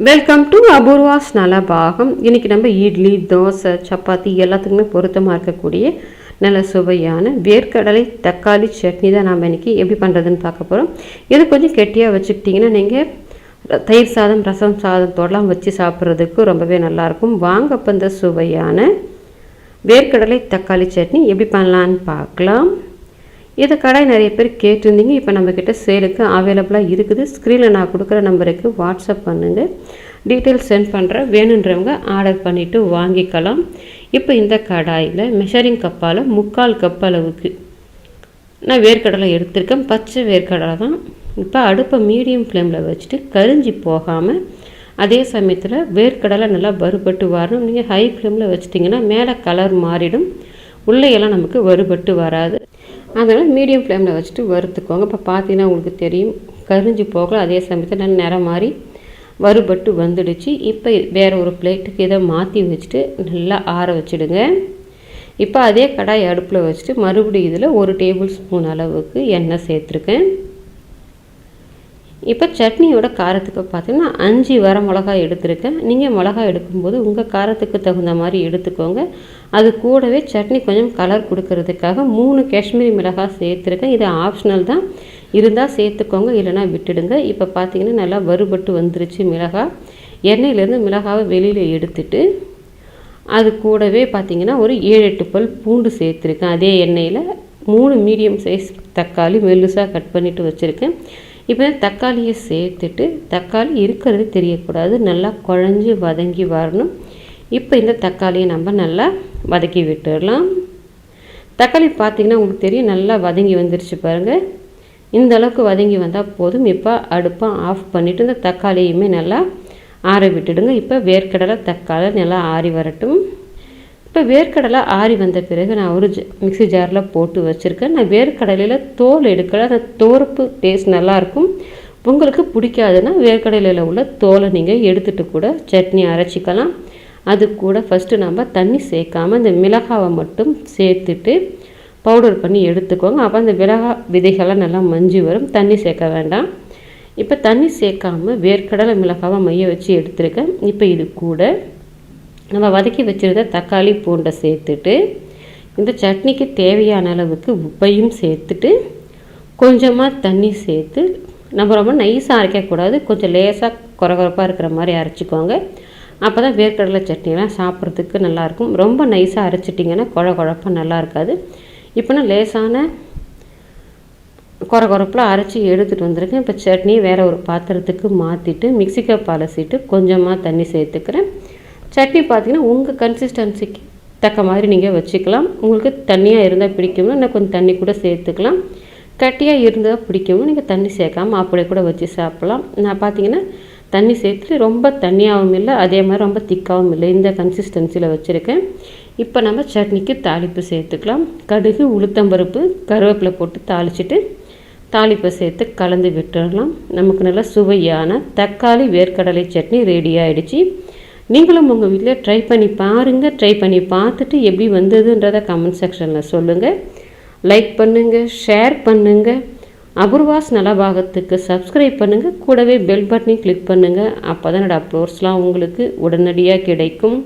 Welcome to Apoorva's Nalabagam இன்றைக்கி நம்ம இட்லி தோசை சப்பாத்தி எல்லாத்துக்குமே பொருத்தமாக இருக்கக்கூடிய நல்ல சுவையான வேர்க்கடலை தக்காளி சட்னி தான் நாம் இன்றைக்கி எப்படி பண்ணுறதுன்னு பார்க்க போகிறோம் இது கொஞ்சம் கெட்டியாக வச்சுக்கிட்டிங்கன்னா நீங்கள் தயிர் சாதம் ரசம் சாதத்தோடலாம் வச்சு சாப்பிட்றதுக்கு ரொம்பவே நல்லாயிருக்கும் வாங்க அப்போ இந்த சுவையான வேர்க்கடலை தக்காளி சட்னி எப்படி பண்ணலான்னு பார்க்கலாம். இதை கடாய் நிறைய பேர் கேட்டிருந்தீங்க. இப்போ நம்மக்கிட்ட சேலுக்கு அவைலபிளாக இருக்குது. ஸ்க்ரீனில் நான் கொடுக்குற நம்பருக்கு வாட்ஸ்அப் பண்ணுங்கள் டீட்டெயில்ஸ் சென்ட் பண்ணுறேன் வேணுன்றவங்க ஆர்டர் பண்ணிவிட்டு வாங்கிக்கலாம். இப்போ இந்த கடாயில் மெஷரிங் கப்பால் முக்கால் கப் அளவுக்கு நான் வேர்க்கடலை எடுத்திருக்கேன். பச்சை வேர்க்கடலை தான். இப்போ அடுப்பை மீடியம் ஃப்ளேமில் வச்சுட்டு கரிஞ்சி போகாமல் அதே சமயத்தில் வேர்க்கடலை நல்லா வறுபட்டு வரணும். நீங்கள் ஹை ஃப்ளேமில் வச்சிட்டிங்கன்னா மேலே கலர் மாறிடும். உள்ளே எல்லாம் நமக்கு வறுபட்டு வராது. அதனால் மீடியம் ஃப்ளேமில் வச்சுட்டு வறுத்துக்கோங்க. இப்போ பார்த்தீங்கன்னா உங்களுக்கு தெரியும் கரிஞ்சு போகல. அதே சமயத்தில் நல்ல நிறம் மாதிரி வறுபட்டு வந்துடுச்சு. இப்போ வேறு ஒரு பிளேட்டுக்கு இதை மாற்றி வச்சுட்டு நல்லா ஆற வச்சுடுங்க. இப்போ அதே கடாய் அடுப்பில் வச்சுட்டு மறுபடியும் இதில் ஒரு டேபிள் ஸ்பூன் அளவுக்கு எண்ணெய் சேர்த்துருக்கேன். இப்போ சட்னியோட காரத்துக்கு பார்த்தீங்கன்னா அஞ்சு வர மிளகாய் எடுத்திருக்கேன். நீங்கள் மிளகாய் எடுக்கும்போது உங்கள் காரத்துக்கு தகுந்த மாதிரி எடுத்துக்கோங்க. அது கூடவே சட்னி கொஞ்சம் கலர் கொடுக்கறதுக்காக மூணு காஷ்மீரி மிளகாய் சேர்த்துருக்கேன். இது ஆப்ஷனல் தான். இருந்தால் சேர்த்துக்கோங்க இல்லைனா விட்டுடுங்க. இப்போ பார்த்தீங்கன்னா நல்லா வறுபட்டு வந்துருச்சு மிளகாய் எண்ணெயிலேருந்து மிளகாவை வெளியில் எடுத்துட்டு அது கூடவே பார்த்தீங்கன்னா ஒரு ஏழு எட்டு பல் பூண்டு சேர்த்துருக்கேன். அதே எண்ணெயில் மூணு மீடியம் சைஸ் தக்காளி மெல்லுசாக கட் பண்ணிவிட்டு வச்சுருக்கேன். இப்போ தக்காளியை சேர்த்துட்டு தக்காளி இருக்கிறது தெரியக்கூடாது. நல்லா குழஞ்சி வதங்கி வரணும். இப்போ இந்த தக்காளியை நம்ம நல்லா வதக்கி விட்டுடலாம். தக்காளி பார்த்திங்கன்னா உங்களுக்கு தெரியும் நல்லா வதங்கி வந்துருச்சு பாருங்கள் இந்த அளவுக்கு வதங்கி வந்தால் போதும். இப்போ அடுப்பை ஆஃப் பண்ணிவிட்டு இந்த தக்காளியுமே நல்லா ஆற விட்டுடுங்க. இப்போ வேர்க்கடலை தக்காளி நல்லா ஆறி வரட்டும். இப்போ வேர்க்கடலை ஆறி வந்த பிறகு நான் ஒரு மிக்சி ஜாரில் போட்டு வச்சுருக்கேன். நான் வேர்க்கடலையில் தோல் எடுக்கலை. அந்த தோரப்பு டேஸ்ட் நல்லாயிருக்கும் உங்களுக்கு பிடிக்காதுன்னா வேர்க்கடலையில் உள்ள தோலை நீங்கள் எடுத்துகிட்டு கூட சட்னி அரைச்சிக்கலாம். அது கூட ஃபஸ்ட்டு நம்ம தண்ணி சேர்க்காமல் இந்த மிளகாவை மட்டும் சேர்த்துட்டு பவுடர் பண்ணி எடுத்துக்கோங்க. அப்போ அந்த மிளகா விதைகள்லாம் நல்லா மஞ்சு வரும். தண்ணி சேர்க்க வேண்டாம். இப்போ தண்ணி சேர்க்காமல் வேர்க்கடலை மிளகாவை மைய வச்சு எடுத்துருக்கேன். இப்போ இது கூட நம்ம வதக்கி வச்சுருந்த தக்காளி பூண்டை சேர்த்துட்டு இந்த சட்னிக்கு தேவையான அளவுக்கு உப்பையும் சேர்த்துட்டு கொஞ்சமாக தண்ணி சேர்த்து நம்ம ரொம்ப நைஸாக அரைக்கக்கூடாது. கொஞ்சம் லேசாக குறகுறப்பாக இருக்கிற மாதிரி அரைச்சிக்கோங்க. அப்போ தான் வேர்க்கடலை சட்னிலாம் சாப்பிட்றதுக்கு நல்லாயிருக்கும். ரொம்ப நைஸாக அரைச்சிட்டிங்கன்னா குழ குழப்பாக நல்லா இருக்காது இப்போ நான் லேசான குறை குறப்பில் அரைச்சி எடுத்துகிட்டு வந்திருக்கேன். இப்போ சட்னி வேறு ஒரு பாத்திரத்துக்கு மாற்றிட்டு மிக்சி கப் அலசிட்டு கொஞ்சமாக தண்ணி சேர்த்துக்கிறேன். சட்னி பார்த்திங்கன்னா உங்கள் கன்சிஸ்டன்சிக்கு தக்க மாதிரி நீங்கள் வச்சுக்கலாம். உங்களுக்கு தண்ணியாக இருந்தால் பிடிக்கும்னா இன்னும் கொஞ்சம் தண்ணி கூட சேர்த்துக்கலாம். கட்டியாக இருந்தால் பிடிக்கும்னா நீங்கள் தண்ணி சேர்க்காமல் அப்படியே கூட வச்சு சாப்பிட்லாம். நான் பார்த்தீங்கன்னா தண்ணி சேர்த்துட்டு ரொம்ப தண்ணியாகவும் இல்லை அதே மாதிரி ரொம்ப திக்காகவும் இல்லை. இந்த கன்சிஸ்டன்சியில் வச்சுருக்கேன். இப்போ நம்ம சட்னிக்கு தாளிப்பு சேர்த்துக்கலாம். கடுகு உளுத்தம்பருப்பு கருவேப்பிலை போட்டு தாளிச்சிட்டு தாளிப்பை சேர்த்து கலந்து விட்டுடலாம். நமக்கு நல்லா சுவையான தக்காளி வேர்க்கடலை சட்னி ரெடி ஆகிடுச்சி நீங்களும் உங்கள் வீட்டில் ட்ரை பண்ணி பாருங்கள் ட்ரை பண்ணி பார்த்துட்டு எப்படி வந்ததுன்றதை கமெண்ட் செக்ஷனில் சொல்லுங்கள் லைக் பண்ணுங்கள் ஷேர் பண்ணுங்கள் அபூர்வாஸ் நலபாகத்துக்கு சப்ஸ்கிரைப் பண்ணுங்கள் கூடவே பெல் பட்டனையும் கிளிக் பண்ணுங்கள் அப்போ தான் என்னோடய அப்லோட்ஸ்லாம் உங்களுக்கு உடனடியாக கிடைக்கும்.